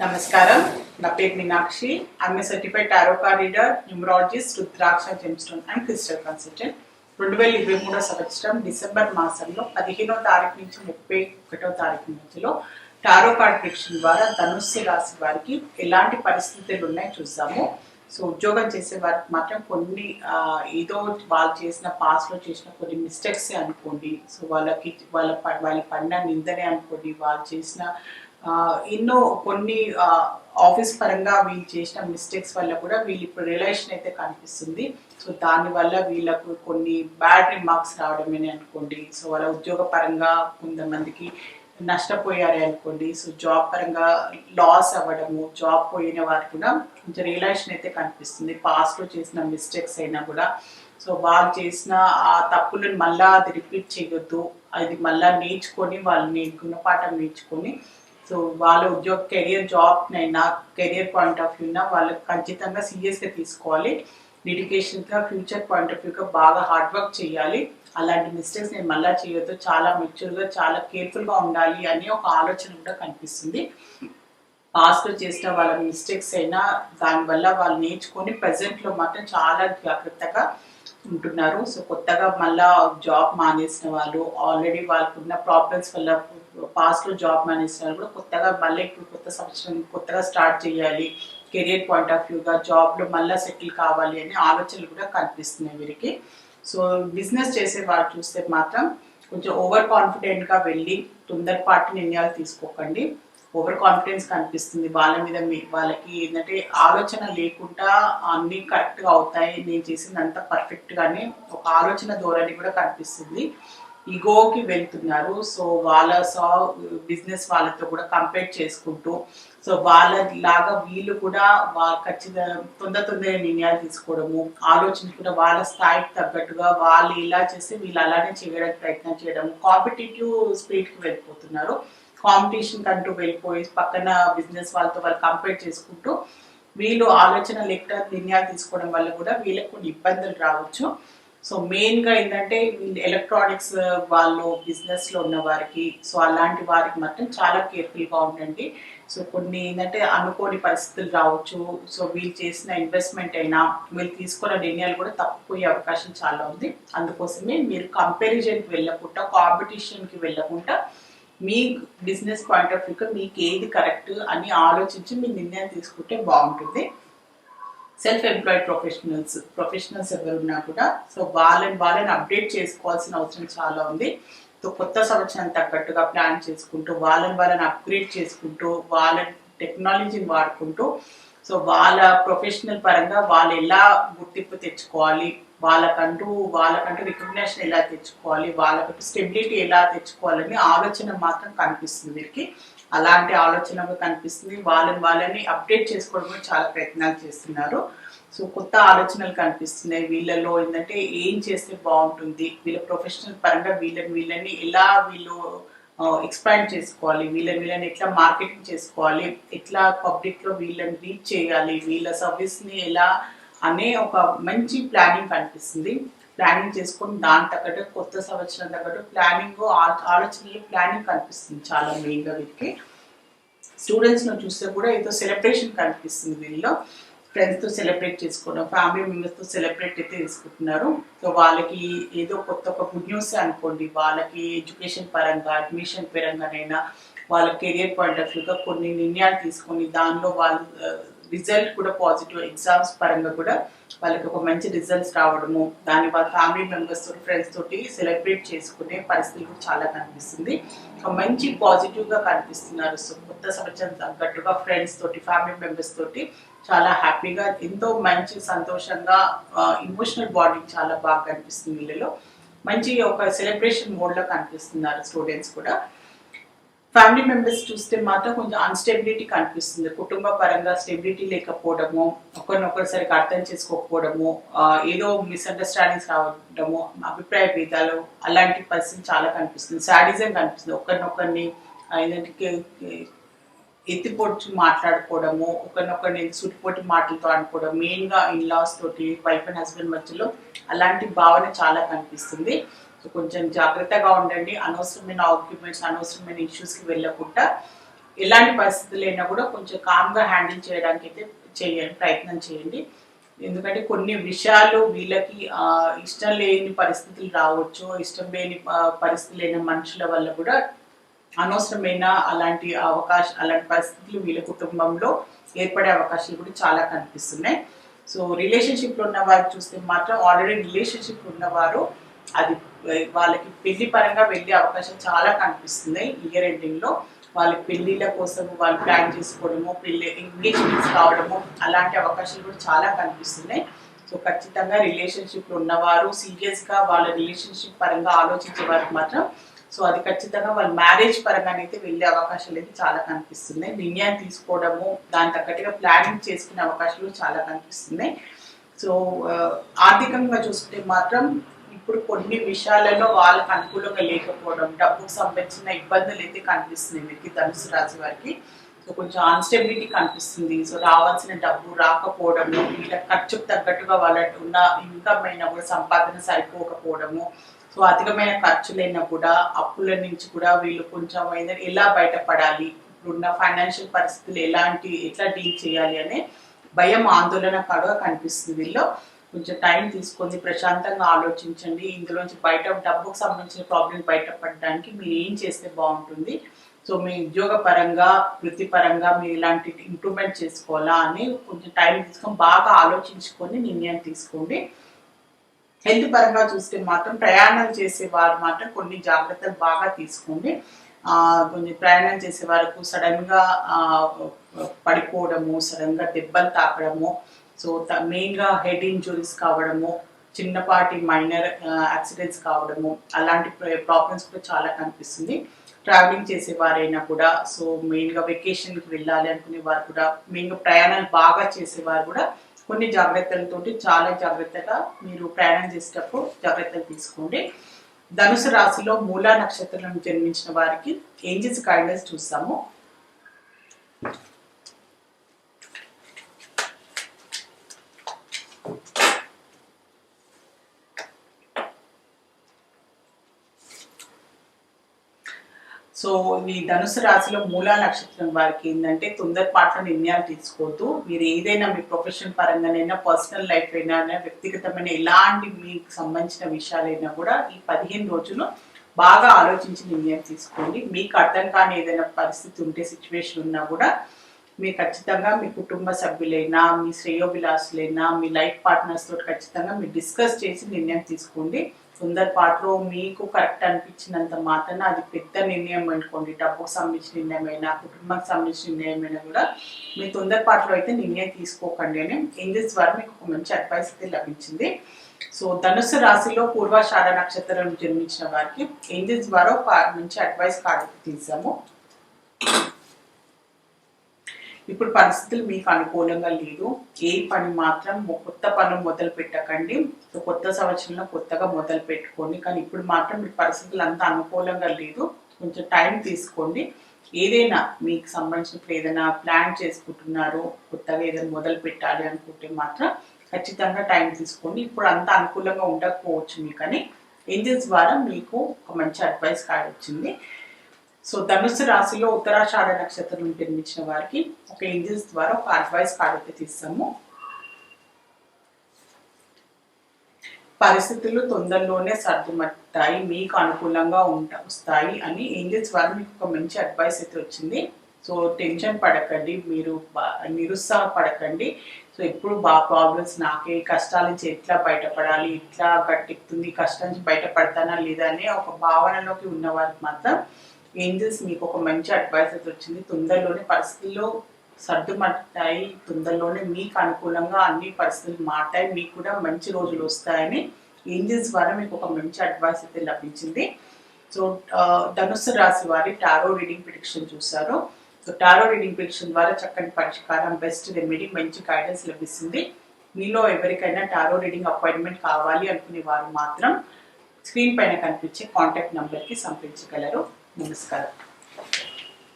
నమస్కారం. నా పేరు Meenakshi. I'm certified టారోకా reader numerologist rudraksha gemstone and crystal consultant రెండు వేల ఇరవై మూడో సంవత్సరం డిసెంబర్ మాసంలో పదిహేనో తారీఖు నుంచి ముప్పై ఒకటో తారీఖు మధ్యలో టారో కార్డ్ ప్రిక్షన్ ద్వారా ధనుస్సు రాశి వారికి ఎలాంటి పరిస్థితులు ఉన్నాయో చూసాము. సో ఉద్యోగం చేసే వారికి మాత్రం కొన్ని ఏదో వాళ్ళు చేసిన పాస్లో చేసిన కొన్ని మిస్టేక్స్ అనుకోండి. సో వాళ్ళకి వాళ్ళ ప- వాళ్ళ పడిన నిందనే అనుకోండి. వాళ్ళు చేసిన ఎన్నో కొన్ని ఆఫీస్ పరంగా వీళ్ళు చేసిన మిస్టేక్స్ వల్ల కూడా వీళ్ళు ఇప్పుడు రిలేషన్ అయితే కనిపిస్తుంది. సో దానివల్ల వీళ్ళకు కొన్ని బ్యాడ్ రిమార్క్స్ రావడమేనే అనుకోండి. సో వాళ్ళ ఉద్యోగ పరంగా కొంతమందికి నష్టపోయారే అనుకోండి. సో జాబ్ పరంగా లాస్ అవ్వడము జాబ్ పోయిన వారు కూడా కొంచెం రియలైజేషన్ అయితే కనిపిస్తుంది. పాస్ట్లో చేసిన మిస్టేక్స్ అయినా కూడా. సో వాళ్ళు చేసిన ఆ తప్పులను మళ్ళీ అది రిపీట్ చేయొద్దు అది మళ్ళీ నేర్చుకొని వాళ్ళని గుణపాఠం నేర్చుకొని సో వాళ్ళ ఉద్యోగ కెరియర్ జాబ్ అయినా కెరియర్ పాయింట్ ఆఫ్ వ్యూనా వాళ్ళు ఖచ్చితంగా సీరియస్గా తీసుకోవాలి. డెడికేషన్గా ఫ్యూచర్ పాయింట్ ఆఫ్ వ్యూగా బాగా హార్డ్ వర్క్ చేయాలి. అలాంటి మిస్టేక్స్ నేను మళ్ళీ చేయొద్దు. చాలా మెచ్యూర్గా చాలా కేర్ఫుల్గా ఉండాలి అనే ఒక ఆలోచన కూడా కనిపిస్తుంది. పాస్ట్లో చేసిన వాళ్ళ మిస్టేక్స్ అయినా దానివల్ల వాళ్ళు నేర్చుకొని ప్రజెంట్లో మాత్రం చాలా జాగ్రత్తగా ఉంటున్నారు సో కొత్తగా మళ్ళా జాబ్ మానేసిన వాళ్ళు ఆల్రెడీ వాళ్ళకున్న ప్రాబ్లమ్స్ వల్ల పాస్ట్లో జాబ్ మానేసిన వాళ్ళు కూడా కొత్తగా మళ్ళీ ఇప్పుడు కొత్త సంవత్సరం కొత్తగా స్టార్ట్ చేయాలి. కెరియర్ పాయింట్ ఆఫ్ వ్యూగా జాబ్లో మళ్ళీ సెటిల్ కావాలి అనే ఆలోచనలు కూడా కనిపిస్తున్నాయి వీరికి. సో బిజినెస్ చేసే వాళ్ళు చూస్తే మాత్రం కొంచెం ఓవర్ కాన్ఫిడెంట్గా వెళ్ళి తొందరపాటు నిర్ణయాలు తీసుకోకండి. ఓవర్ కాన్ఫిడెన్స్ కనిపిస్తుంది. వాళ్ళ మీద మీ వాళ్ళకి ఏంటంటే ఆలోచన లేకుండా అన్నీ కరెక్ట్గా అవుతాయి. నేను చేసిందంతా పర్ఫెక్ట్గానే ఒక ఆలోచన ధోరణి కూడా కనిపిస్తుంది. ఈగోకి వెళ్తున్నారు. సో వాళ్ళ సా బిజినెస్ వాళ్ళతో కూడా కంపేర్ చేసుకుంటూ సో వాళ్ళ లాగా వీళ్ళు కూడా వాళ్ళ ఖచ్చితంగా తొందర తొందర నిర్ణయాలు తీసుకోవడము ఆలోచన కూడా వాళ్ళ స్థాయికి తగ్గట్టుగా వాళ్ళు ఇలా చేస్తే వీళ్ళు అలానే చేయడానికి ప్రయత్నం చేయడం కాంపిటేటివ్ స్పీడ్కి వెళ్ళిపోతున్నారు. కాంపిటీషన్ కంటూ వెళ్ళిపోయి పక్కన బిజినెస్ వాళ్ళతో వాళ్ళు కంపేర్ చేసుకుంటూ వీళ్ళు ఆలోచన లెక్క నిర్ణయాలు తీసుకోవడం వల్ల కూడా వీళ్ళకి కొన్ని ఇబ్బందులు రావచ్చు. సో మెయిన్గా ఏంటంటే ఎలక్ట్రానిక్స్ వాళ్ళు బిజినెస్లో ఉన్న వారికి సో అలాంటి వారికి మాత్రం చాలా కేర్ఫుల్గా ఉండండి. సో కొన్ని ఏంటంటే అనుకోని పరిస్థితులు రావచ్చు. సో వీళ్ళు చేసిన ఇన్వెస్ట్మెంట్ అయినా వీళ్ళు తీసుకున్న నిర్ణయాలు కూడా తప్పిపోయే అవకాశం చాలా ఉంది. అందుకోసమే మీరు కంపారిజన్కి వెళ్ళకుండా కాంపిటీషన్కి వెళ్ళకుండా మీ బిజినెస్ పాయింట్ ఆఫ్ వ్యూకి మీకు ఏది కరెక్ట్ అని ఆలోచించి మీ నిర్ణయం తీసుకుంటే బాగుంటుంది. సెల్ఫ్ ఎంప్లాయిడ్ ప్రొఫెషనల్స్ ప్రొఫెషనల్స్ ఎవరున్నా కూడా సో వాళ్ళని వాళ్ళని అప్డేట్ చేసుకోవాల్సిన అవసరం చాలా ఉంది. సో కొత్త సంవత్సరం తగ్గట్టుగా ప్లాన్ చేసుకుంటూ వాళ్ళని వాళ్ళని అప్గ్రేడ్ చేసుకుంటూ వాళ్ళ టెక్నాలజీని వాడుకుంటూ సో వాళ్ళ ప్రొఫెషనల్ పరంగా వాళ్ళు ఎలా గుర్తింపు తెచ్చుకోవాలి? వాళ్ళకంటూ వాళ్ళకంటూ రికగ్నేషన్ ఎలా తెచ్చుకోవాలి? వాళ్ళకంటూ స్టెబిలిటీ ఎలా తెచ్చుకోవాలని ఆలోచన మాత్రం కనిపిస్తుంది వీరికి అలాంటి ఆలోచన కనిపిస్తుంది. వాళ్ళని వాళ్ళని అప్డేట్ చేసుకోవడం చాలా ప్రయత్నాలు చేస్తున్నారు. సో కొత్త ఆలోచనలు కనిపిస్తున్నాయి. వీళ్ళలో ఏంటంటే ఏం చేస్తే బాగుంటుంది? వీళ్ళ ప్రొఫెషనల్ పరంగా వీళ్ళని వీళ్ళని ఎలా వీళ్ళు ఎక్స్పాండ్ చేసుకోవాలి. వీళ్ళని వీళ్ళని ఎట్లా మార్కెటింగ్ చేసుకోవాలి? ఎట్లా పబ్లిక్లో వీళ్ళని రీచ్ చేయాలి? వీళ్ళ సర్వీస్ని ఎలా అనే ఒక మంచి ప్లానింగ్ కనిపిస్తుంది. ప్లానింగ్ చేసుకొని దాని తగ్గట్టు కొత్త సంవత్సరం తగ్గట్టు ప్లానింగ్ ఆలోచనలు ప్లానింగ్ కనిపిస్తుంది చాలా మెయిన్గా వీటికి. స్టూడెంట్స్ను చూస్తే కూడా ఏదో సెలబ్రేషన్ కనిపిస్తుంది వీళ్ళలో ఫ్రెండ్స్తో సెలబ్రేట్ చేసుకోవడం ఫ్యామిలీ మెంబర్స్తో సెలబ్రేట్ అయితే తీసుకుంటున్నారు సో వాళ్ళకి ఏదో కొత్త ఒక గుడ్ న్యూస్ అనుకోండి వాళ్ళకి ఎడ్యుకేషన్ పరంగా అడ్మిషన్ పరంగానైనా వాళ్ళ కెరియర్ పాయింట్ ఆఫ్ వ్యూగా కొన్ని నిర్ణయాలు తీసుకొని దానిలో వాళ్ళు రిజల్ట్ కూడా పాజిటివ్ ఎగ్జామ్స్ పరంగా కూడా వాళ్ళకి ఒక మంచి రిజల్ట్స్ రావడము దాన్ని వాళ్ళ ఫ్యామిలీ మెంబర్స్ తోటి ఫ్రెండ్స్ తోటి సెలబ్రేట్ చేసుకునే పరిస్థితులు కూడా చాలా కనిపిస్తుంది. ఒక మంచి పాజిటివ్గా కనిపిస్తున్నారు. సో కొత్త సంవత్సరం తగ్గట్టుగా ఫ్రెండ్స్ తోటి ఫ్యామిలీ మెంబర్స్ తోటి చాలా హ్యాపీగా ఎంతో మంచి సంతోషంగా ఇమోషనల్ బాడీ చాలా బాగా కనిపిస్తుంది వీళ్ళలో. మంచి ఒక సెలబ్రేషన్ మోడ్లో కనిపిస్తున్నారు స్టూడెంట్స్ కూడా. ఫ్యామిలీ మెంబర్స్ చూస్తే మాత్రం కొంచెం అన్స్టెబిలిటీ కనిపిస్తుంది. కుటుంబ పరంగా స్టెబిలిటీ లేకపోవడము ఒకరినొకరు సరిగ్గా అర్థం చేసుకోకపోవడము ఏదో మిస్అండర్స్టాండింగ్స్ రావడము అభిప్రాయ భేదాలు అలాంటి పరిస్థితి చాలా కనిపిస్తుంది. సాడిజం కనిపిస్తుంది. ఒకరినొకరిని ఏంటంటే కే- మాట్లాడుకోవడము ఒకరినొకరిని సుటిపోటి మాటలతో అనుకోవడం మెయిన్గా ఇన్లాస్ తోటి వైఫ్ అండ్ హస్బెండ్ మధ్యలో అలాంటి భావన చాలా కనిపిస్తుంది. సో కొంచెం జాగ్రత్తగా ఉండండి. అనవసరమైన ఆర్గ్యుమెంట్స్ అనవసరమైన ఇష్యూస్కి వెళ్ళకుండా ఎలాంటి పరిస్థితులు అయినా కూడా కొంచెం కామ్గా హ్యాండిల్ చేయడానికి అయితే చేయండి ప్రయత్నం చేయండి. ఎందుకంటే కొన్ని విషయాలు వీళ్ళకి ఇష్టం లేని పరిస్థితులు రావచ్చు. ఇష్టం లేని పరిస్థితులైన పరిస్థితులు మనుషుల వల్ల కూడా అనవసరమైన అలాంటి అవకాశ అలాంటి పరిస్థితులు వీళ్ళ కుటుంబంలో ఏర్పడే అవకాశాలు కూడా చాలా కనిపిస్తున్నాయి. సో రిలేషన్షిప్లో ఉన్న వారు చూస్తే మాత్రం ఆల్రెడీ రిలేషన్షిప్ ఉన్నవారు అది వాళ్ళకి పెళ్ళి పరంగా వెళ్ళే అవకాశం చాలా కనిపిస్తున్నాయి ఇయర్ ఎండింగ్లో వాళ్ళ పెళ్ళిళ్ళ కోసం వాళ్ళు ప్లాన్ చేసుకోవడము పెళ్ళి ఎంగేజ్మెంట్స్ కావడము అలాంటి అవకాశాలు కూడా చాలా కనిపిస్తున్నాయి. సో ఖచ్చితంగా రిలేషన్షిప్ ఉన్నవారు సీరియస్గా వాళ్ళ రిలేషన్షిప్ పరంగా ఆలోచించే వారికి మాత్రం సో అది ఖచ్చితంగా వాళ్ళ మ్యారేజ్ పరంగానైతే వెళ్ళే అవకాశాలు అయితే చాలా కనిపిస్తున్నాయి. నిర్ణయం తీసుకోవడము దాని తగ్గట్టుగా ప్లానింగ్ చేసుకునే అవకాశాలు చాలా కనిపిస్తున్నాయి. సో ఆర్థికంగా చూసుకుంటే మాత్రం ఇప్పుడు కొన్ని విషయాలలో వాళ్ళకి అనుకూలంగా లేకపోవడం డబ్బుకు సంబంధించిన ఇబ్బందులు అయితే కనిపిస్తున్నాయి. వీరికి ధనుసు రాశి వారికి. సో కొంచెం అన్స్టెబిలిటీ కనిపిస్తుంది. సో రావాల్సిన డబ్బు రాకపోవడము వీళ్ళ ఖర్చుకు తగ్గట్టుగా వాళ్ళ ఉన్న ఇన్కమ్ అయినా కూడా సంపాదన సరిపోకపోవడము సో అధికమైన ఖర్చులైనా కూడా అప్పుల నుంచి కూడా వీళ్ళు కొంచెం ఏదైనా ఎలా బయటపడాలి ఇప్పుడున్న ఫైనాన్షియల్ పరిస్థితులు ఎలాంటి ఎట్లా డీల్ చేయాలి అనే భయం ఆందోళన కూడా కనిపిస్తుంది వీళ్ళు కొంచెం టైం తీసుకొని ప్రశాంతంగా ఆలోచించండి. ఇందులోంచి బయట డబ్బుకు సంబంధించిన ప్రాబ్లం బయటపడడానికి మీరు ఏం చేస్తే బాగుంటుంది? సో మీ ఉద్యోగ పరంగా వృత్తిపరంగా మీరు ఇలాంటి ఇంప్రూవ్మెంట్ చేసుకోవాలా అని కొంచెం టైం తీసుకొని బాగా ఆలోచించుకొని నిర్ణయం తీసుకోండి. హెల్త్ పరంగా చూస్తే మాత్రం ప్రయాణం చేసేవారు మాత్రం కొన్ని జాగ్రత్తలు బాగా తీసుకోండి. కొంచెం ప్రయాణం చేసే వరకు సడన్గా పడిపోవడము సడన్గా దెబ్బలు తాకడము సో మెయిన్గా హెడ్ ఇంజురీస్ కావడము చిన్నపాటి మైనర్ యాక్సిడెంట్స్ కావడము అలాంటి ప్రాబ్లమ్స్ కూడా చాలా కనిపిస్తుంది. ట్రావెలింగ్ చేసే వారైనా కూడా సో మెయిన్గా వెకేషన్కి వెళ్ళాలి అనుకునే వారు కూడా మెయిన్గా ప్రయాణాలు బాగా చేసేవారు కూడా కొన్ని జాగ్రత్తలతో చాలా జాగ్రత్తగా మీరు ప్రయాణం చేసేటప్పుడు జాగ్రత్తలు తీసుకోండి. ధనుసు రాశిలో మూలా నక్షత్రం జన్మించిన వారికి ఏంజెస్ గైడెన్స్ చూస్తాము. సో ఈ ధనుసు రాశిలో మూలా నక్షత్రం వారికి ఏంటంటే తొందరపాట్ల నిర్ణయాలు తీసుకోవద్దు. మీరు ఏదైనా మీ ప్రొఫెషన్ పరంగానైనా పర్సనల్ లైఫ్ అయినా వ్యక్తిగతమైన ఎలాంటి మీకు సంబంధించిన విషయాలైనా కూడా ఈ పదిహేను రోజులు బాగా ఆలోచించి నిర్ణయం తీసుకోండి. మీకు అర్థం కాని ఏదైనా పరిస్థితి ఉంటే సిచ్యువేషన్ ఉన్నా కూడా మీరు ఖచ్చితంగా మీ కుటుంబ సభ్యులైనా మీ శ్రేయోభిలాసులైనా మీ లైఫ్ పార్ట్నర్స్ తోటి ఖచ్చితంగా మీరు డిస్కస్ చేసి నిర్ణయం తీసుకోండి. తొందరపాటులో మీకు కరెక్ట్ అనిపించినంత మాత్రాన అది పెద్ద నిర్ణయం అనుకోండి. డబ్బుకు సంబంధించిన నిర్ణయమైనా కుటుంబానికి సంబంధించిన నిర్ణయమైనా కూడా మీ తొందరపాటులో అయితే నిర్ణయం తీసుకోకండి అని ఇంగ్లీష్ ద్వారా మీకు ఒక మంచి అడ్వైస్ అయితే లభించింది. సో ధనుసు రాశిలో పూర్వాషాఢ నక్షత్రం జన్మించిన వారికి ఏంజల్స్ ద్వారా ఒక మంచి అడ్వైస్ కార్డు తీసాము. ఇప్పుడు పరిస్థితులు మీకు అనుకూలంగా లేదు. ఏ పని మాత్రం కొత్త పనులు మొదలు పెట్టకండి. సో కొత్త సంవత్సరంలో కొత్తగా మొదలు పెట్టుకోండి. కానీ ఇప్పుడు మాత్రం మీ పరిస్థితులు అంత అనుకూలంగా లేదు. కొంచెం టైం తీసుకోండి. ఏదైనా మీకు సంబంధించిన ఇప్పుడు ఏదైనా ప్లాన్ చేసుకుంటున్నారు కొత్తగా ఏదైనా మొదలు పెట్టాలి అనుకుంటే మాత్రం ఖచ్చితంగా టైం తీసుకోండి. ఇప్పుడు అంత అనుకూలంగా ఉండకపోవచ్చు మీకు అని ఏంజల్స్ ద్వారా మీకు ఒక మంచి అడ్వైస్ కార్డ్ వచ్చింది సో ధనుసు రాశిలో ఉత్తరాషాఢ నక్షత్రం జన్మించిన వారికి ఒక ఏంజల్స్ ద్వారా ఒక అడ్వైస్ కార్డ్ అయితే తీస్తాము. పరిస్థితులు తొందరలోనే సర్దుమట్టాయి మీకు అనుకూలంగా ఉంట వస్తాయి అని ఏంజల్స్ ద్వారా మీకు ఒక మంచి అడ్వైస్ అయితే వచ్చింది. సో టెన్షన్ పడకండి మీరు బా- నిరుత్సాహపడకండి సో ఎప్పుడు బాగా ప్రాబ్లమ్స్ నాకే కష్టాల నుంచి ఎట్లా బయటపడాలి ఎట్లా గట్టెక్కుతుంది కష్టం నుంచి బయటపడతానా లేదా అనే ఒక భావనలోకి ఉన్న వారికి మాత్రం ఏంజల్స్ మీకు ఒక మంచి అడ్వైస్ అయితే వచ్చింది. తొందరలోనే పరిస్థితుల్లో సర్దుమట్టాయి తొందరలోనే మీకు అనుకూలంగా అన్ని పరిస్థితులు మారుతాయి మీకు కూడా మంచి రోజులు వస్తాయని ఏంజల్స్ ద్వారా మీకు ఒక మంచి అడ్వైస్ అయితే లభించింది. సో ధనుస్సు రాశి వారి టారో రీడింగ్ ప్రిడిక్షన్ చూశారు. సో టారో రీడింగ్ ప్రిడిక్షన్ ద్వారా చక్కని పరిష్కారం బెస్ట్ రెమెడీ మంచి గైడెన్స్ లభిస్తుంది. మీలో ఎవరికైనా టారో రీడింగ్ అపాయింట్మెంట్ కావాలి అనుకునే వారు మాత్రం స్క్రీన్ పైన కనిపించే కాంటాక్ట్ నెంబర్కి సంప్రదించగలరు. నమస్కారం